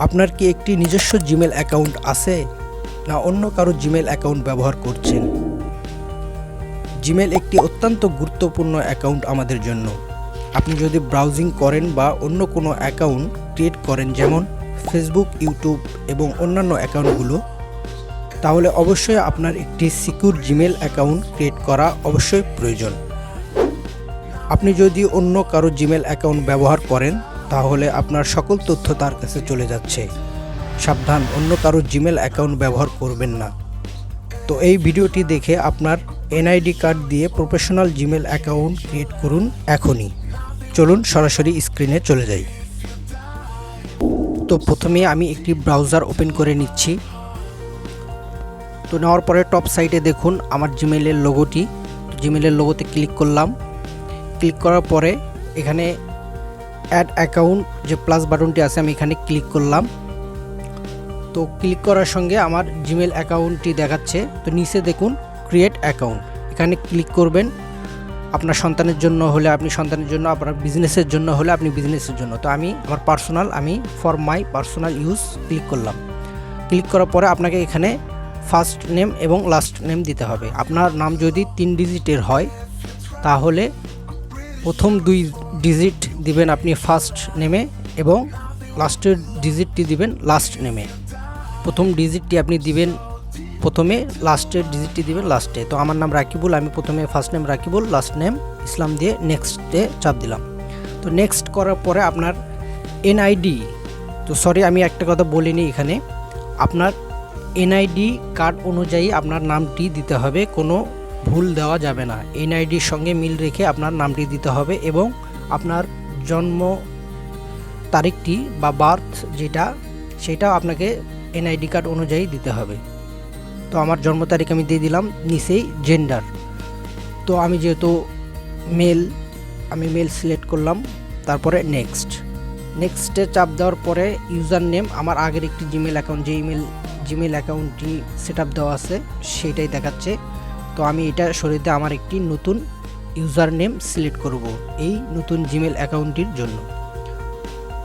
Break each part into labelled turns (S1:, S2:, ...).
S1: আপনার কি একটি নিজস্ব জিমেল অ্যাকাউন্ট আছে? না অন্য কারও জিমেল অ্যাকাউন্ট ব্যবহার করছেন? জিমেল একটি অত্যন্ত গুরুত্বপূর্ণ অ্যাকাউন্ট আমাদের জন্য। আপনি যদি ব্রাউজিং করেন বা অন্য কোনো অ্যাকাউন্ট ক্রিয়েট করেন, যেমন ফেসবুক ইউটিউব এবং অন্যান্য অ্যাকাউন্টগুলো তাহলে অবশ্যই আপনার একটি সিকিউর জিমেল অ্যাকাউন্ট ক্রিয়েট করা অবশ্যই প্রয়োজন। আপনি যদি অন্য কারও জিমেল অ্যাকাউন্ট ব্যবহার করেন তাহলে আপনার সকল তথ্য তার কাছে চলে যাচ্ছে। সাবধান, অন্য কারও জিমেল অ্যাকাউন্ট ব্যবহার করবেন না। তো এই ভিডিওটি দেখে আপনার এনআইডি কার্ড দিয়ে প্রফেশনাল জিমেল অ্যাকাউন্ট ক্রিয়েট করুন এখনই। চলুন সরাসরি স্ক্রিনে চলে যাই। তো প্রথমে আমি একটি ব্রাউজার ওপেন করে নিচ্ছি। তো নেওয়ার পরে টপ সাইটে দেখুন আমার জিমেলের লোগোটি জিমেলের লোগোতে ক্লিক করলাম। ক্লিক করার পরে এখানে অ্যাড অ্যাকাউন্ট যে প্লাস বাটনটি আছে, আমি এখানে ক্লিক করলাম। তো ক্লিক করার সঙ্গে আমার জিমেল অ্যাকাউন্টটি দেখাচ্ছে। তো নিচে দেখুন ক্রিয়েট অ্যাকাউন্ট এখানে ক্লিক করবেন। আপনার সন্তানের জন্য হলে আপনি সন্তানের জন্য, আপনার বিজনেসের জন্য হলে আপনি বিজনেসের জন্য। তো আমি আমার পার্সোনাল আমি for my personal use click করলাম। ক্লিক করার পরে আপনাকে এখানে ফার্স্ট নেম এবং লাস্ট নেম দিতে হবে। আপনার নাম যদি তিন ডিজিটের হয়, তাহলে প্রথম দুই ডিজিট দিবেন আপনি ফার্স্ট নেমে এবং লাস্টের ডিজিটটি দিবেন লাস্ট নেমে প্রথম ডিজিটটি আপনি দিবেন প্রথমে লাস্টের ডিজিটটি দিবেন লাস্টে তো আমার নাম রাকিবুল, আমি প্রথমে first name Rakibul last name Islam দিয়ে নেক্সটে চাপ দিলাম। তো নেক্সট করার পরে আপনার এনআইডি তো সরি আমি একটা কথা বলিনি এখানে। আপনার এনআইডি কার্ড অনুযায়ী আপনার নামটি দিতে হবে, কোনো ভুল দেওয়া যাবে না। এনআইডির সঙ্গে মিল রেখে আপনার নামটি দিতে হবে এবং আপনার জন্ম তারিখটি বা বার্থ যেটা সেটাও আপনাকে এনআইডি কার্ড অনুযায়ী দিতে হবে। তো আমার জন্ম তারিখ আমি দিয়ে দিলাম, নিচেই জেন্ডার তো আমি যেহেতু মেল আমি মেল সিলেক্ট করলাম, তারপরে নেক্সট নেক্সটে চাপ দেওয়ার পরে ইউজার নেম আমার আগের একটি জিমেল অ্যাকাউন্ট যে ইমেল জিমেল অ্যাকাউন্টটি সেট আপ দেওয়া আছে সেইটাই দেখাচ্ছে। তো আমি এটা সরিয়ে আমার একটি নতুন ইউজার নেম সিলেক্ট করব এই নতুন জিমেল অ্যাকাউন্টটির জন্য।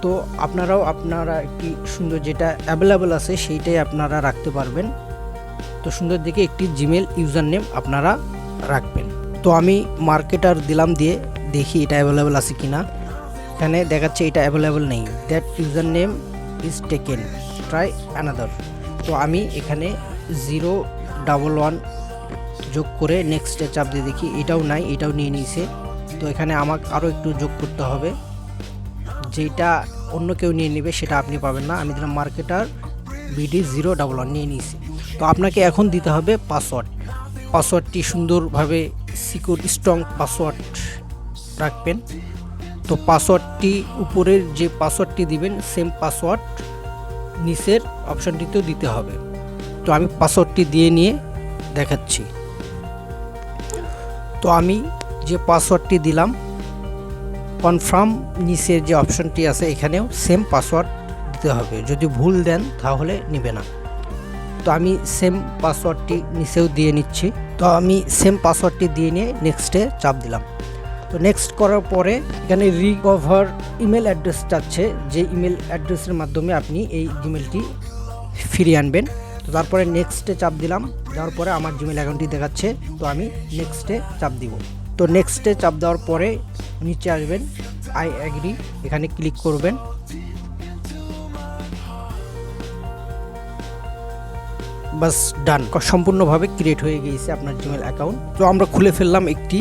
S1: তো আপনারাও আপনারা একটি সুন্দর যেটা অ্যাভেলেবল আছে সেইটাই আপনারা রাখতে পারবেন। তো সুন্দর দেখে একটি জিমেল ইউজার নেম আপনারা রাখবেন। তো আমি মার্কেটার দিলাম দিয়ে দেখি এটা অ্যাভেলেবল আছে কি না এখানে দেখাচ্ছে এটা অ্যাভেলেবল নেই। That user name is taken. Try another. তো আমি এখানে জিরো ডাবল ওয়ান যোগ করে নেক্সটে চাপ দিয়ে দেখি, এটাও নাই, এটাও নিয়ে নিয়েছে তো এখানে আমাকে আরও একটু যোগ করতে হবে। যেটা অন্য কেউ নিয়ে নেবে, সেটা আপনি পাবেন না। আমি দিলাম marketer BD zero double one নিয়ে নিয়েছি তো আপনাকে এখন দিতে হবে পাসওয়ার্ড পাসওয়ার্ডটি সুন্দরভাবে সিকিউর স্ট্রং পাসওয়ার্ড রাখবেন। তো পাসওয়ার্ডটি উপরের যে পাসওয়ার্ডটি দিবেন সেম পাসওয়ার্ড নিচের অপশানটিতেও দিতে হবে। তো আমি পাসওয়ার্ডটি দিয়ে নিয়ে দেখাচ্ছি। তো আমি যে পাসওয়ার্ডটি দিলাম কনফার্ম নিচের যে অপশনটি আছে এখানেও সেম পাসওয়ার্ড দিতে হবে। যদি ভুল দেন তাহলে নেবে না। তো আমি সেম পাসওয়ার্ডটি নিচেও দিয়ে নিচ্ছি। তো আমি সেম পাসওয়ার্ডটি দিয়ে নিয়ে নেক্সটে চাপ দিলাম। তো নেক্সট করার পরে এখানে রিকভার ইমেল অ্যাড্রেস চাচ্ছে। যে ইমেল অ্যাড্রেসের মাধ্যমে আপনি এই ইমেলটি ফিরিয়ে আনবেন। তো তারপরে নেক্সটে চাপ দিলাম। দেওয়ার পরে আমার জিমেল অ্যাকাউন্টটি দেখাচ্ছে। তো আমি নেক্সটে চাপ দিব। তো নেক্সটে চাপ দেওয়ার পরে নিচে আসবেন। আই অ্যাগ্রি এখানে ক্লিক করবেন। বাস ডান সম্পূর্ণভাবে ক্রিয়েট হয়ে গিয়েছে আপনার জিমেল অ্যাকাউন্ট তো আমরা খুলে ফেললাম একটি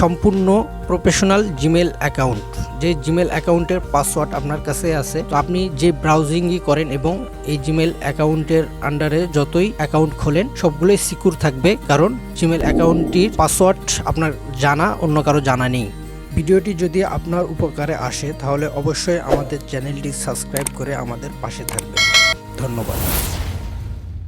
S1: সম্পূর্ণ প্রফেশনাল জিমেল অ্যাকাউন্ট যে জিমেল অ্যাকাউন্টের পাসওয়ার্ড আপনার কাছে আছে, তো আপনি যে ব্রাউজিংই করেন এবং এই জিমেল অ্যাকাউন্টের আন্ডারে যতই অ্যাকাউন্ট খোলেন, সবগুলোই সিকিউর থাকবে, কারণ জিমেল অ্যাকাউন্টটির পাসওয়ার্ড আপনার জানা, অন্য কারও জানা নেই। ভিডিওটি যদি আপনার উপকারে আসে, তাহলে অবশ্যই আমাদের চ্যানেলটি সাবস্ক্রাইব করে আমাদের পাশে থাকবেন। ধন্যবাদ।